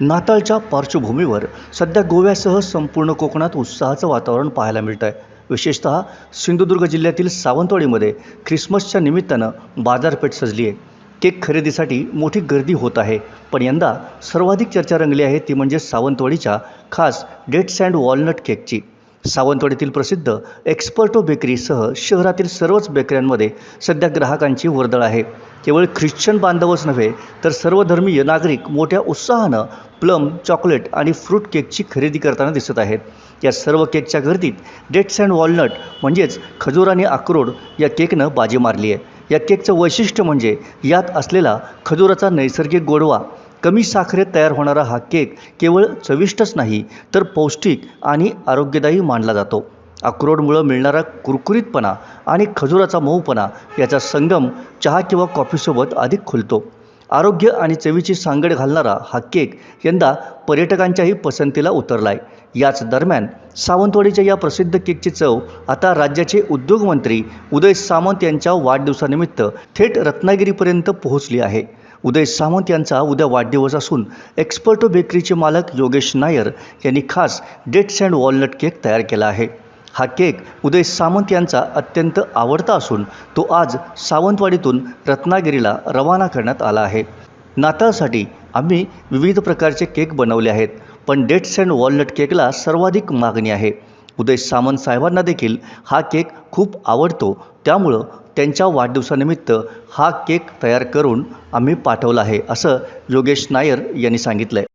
नाताळच्या पार्श्वभूमीवर सध्या गोव्यासह संपूर्ण कोकणात उत्साहाचं वातावरण पाहायला मिळतं आहे विशेषतः सिंधुदुर्ग जिल्ह्यातील सावंतवाडीमध्ये ख्रिसमसच्या निमित्तानं बाजारपेठ सजली आहे केक खरेदीसाठी मोठी गर्दी होत आहे. पण यंदा सर्वाधिक चर्चा रंगली आहे ती म्हणजे सावंतवाडीच्या खास डेट्स अँड वॉलनट केकची. सावंतवाडीतील प्रसिद्ध एक्सपर्टो बेकरीसह शहरातील सर्वच बेकऱ्यांमध्ये सध्या ग्राहकांची वर्दळ आहे. केवळ ख्रिश्चन बांधवच नव्हे तर सर्वधर्मीय नागरिक मोठ्या उत्साहानं प्लम चॉकलेट आणि फ्रूट केकची खरेदी करताना दिसत आहेत. या सर्व केकच्या गर्दीत डेट्स अँड वॉलनट म्हणजेच खजूर आणि अक्रोड या केकनं बाजी मारली आहे. या केकचं वैशिष्ट्य म्हणजे यात असलेला खजुराचा नैसर्गिक गोडवा कमी साखरेत तयार होणारा हा केक केवळ चविष्टच नाही तर पौष्टिक आणि आरोग्यदायी मानला जातो. अक्रोडमुळं मिळणारा कुरकुरीतपणा आणि खजुराचा मऊपणा याचा संगम चहा किंवा कॉफीसोबत अधिक खुलतो. आरोग्य आणि चवीची सांगड घालणारा हा केक यंदा पर्यटकांच्याही पसंतीला उतरला आहे याच दरम्यान सावंतवाडीच्या या प्रसिद्ध केकची चव आता राज्याचे उद्योगमंत्री उदय सामंत यांच्या वाढदिवसानिमित्त थेट रत्नागिरीपर्यंत पोहोचली आहे. उदय सामंत यांचा उद्या वाढदिवस असून एक्सपर्टो बेकरीचे मालक योगेश नायर यांनी खास डेट्स अँड वॉलनट केक तयार केला आहे. हा केक उदय सामंत यांचा अत्यंत आवडता असून तो आज सावंतवाडीतून रत्नागिरीला रवाना करण्यात आला आहे. नाताळसाठी आम्ही विविध प्रकारचे केक बनवले आहेत पण डेट्स अँड वॉलनट केकला सर्वाधिक मागणी आहे. उदय सामंत साहेबांना देखील हा केक खूप आवडतो त्यामुळं त्यांच्या वाढदिवसानिमित्त हा केक तयार करून आम्ही पाठवला आहे असं योगेश नायर यांनी सांगितलं आहे